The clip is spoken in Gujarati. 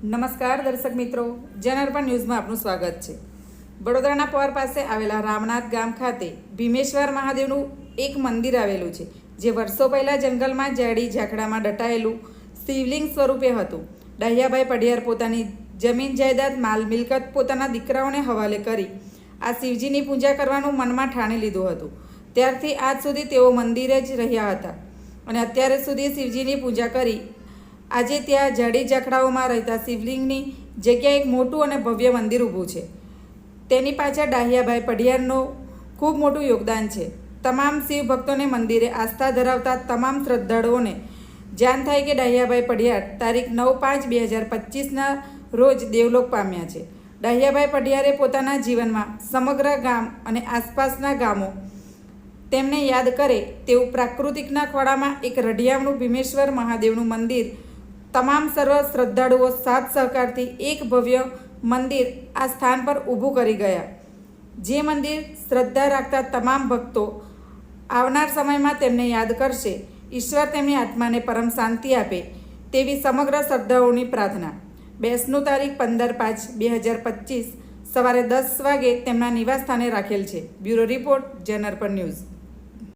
નમસ્કાર દર્શક મિત્રો જનઅર્પણ ન્યૂઝમાં આપનું સ્વાગત છે. વડોદરાના પવાર પાસે આવેલા રામનાથ ગામ ખાતે ભીમેશ્વર મહાદેવનું એક મંદિર આવેલું છે, જે વર્ષો પહેલાં જંગલમાં જાડી ઝાકડામાં દટાયેલું શિવલિંગ સ્વરૂપે હતું. ડહિયાભાઈ પઢિયાર પોતાની જમીન જાયદાદ માલ મિલકત પોતાના દીકરાઓને હવાલે કરી આ શિવજીની પૂજા કરવાનું મનમાં ઠાણી લીધું હતું. ત્યારથી આજ સુધી તેઓ મંદિરે જ રહ્યા હતા અને અત્યારે સુધી શિવજીની પૂજા કરી આજે ત્યાં જાડી ઝાખડાઓમાં રહેતા શિવલિંગની જગ્યાએ એક મોટું અને ભવ્ય મંદિર ઊભું છે. તેની પાછળ ડાહિયાભાઈ પઢિયારનું ખૂબ મોટું યોગદાન છે. તમામ શિવ ભક્તોને મંદિરે આસ્થા ધરાવતા તમામ શ્રદ્ધાળુઓને જાણ થાય કે ડાહિયાભાઈ પઢિયાર તારીખ નવ પાંચ બે હજાર પચીસના રોજ દેવલોક પામ્યા છે. ડાહિયાભાઈ પઢિયારે પોતાના જીવનમાં સમગ્ર ગામ અને આસપાસના ગામો તેમને યાદ કરે તેવું પ્રાકૃતિકના ખોળામાં એક રઢિયામણું ભીમેશ્વર મહાદેવનું મંદિર તમામ સર્વ શ્રદ્ધાળુઓ સાથ સહકારથી એક ભવ્ય મંદિર આ સ્થાન પર ઊભું કરી ગયા. જે મંદિર શ્રદ્ધા રાખતા તમામ ભક્તો આવનાર સમયમાં તેમને યાદ કરશે. ઈશ્વર તેમની આત્માને પરમ શાંતિ આપે તેવી સમગ્ર શ્રદ્ધાઓની પ્રાર્થના. બેસનું તારીખ પંદર પાંચ બે હજાર પચીસ સવારે દસ વાગે તેમના નિવાસસ્થાને રાખેલ છે. બ્યુરો રિપોર્ટ જનરપર ન્યૂઝ.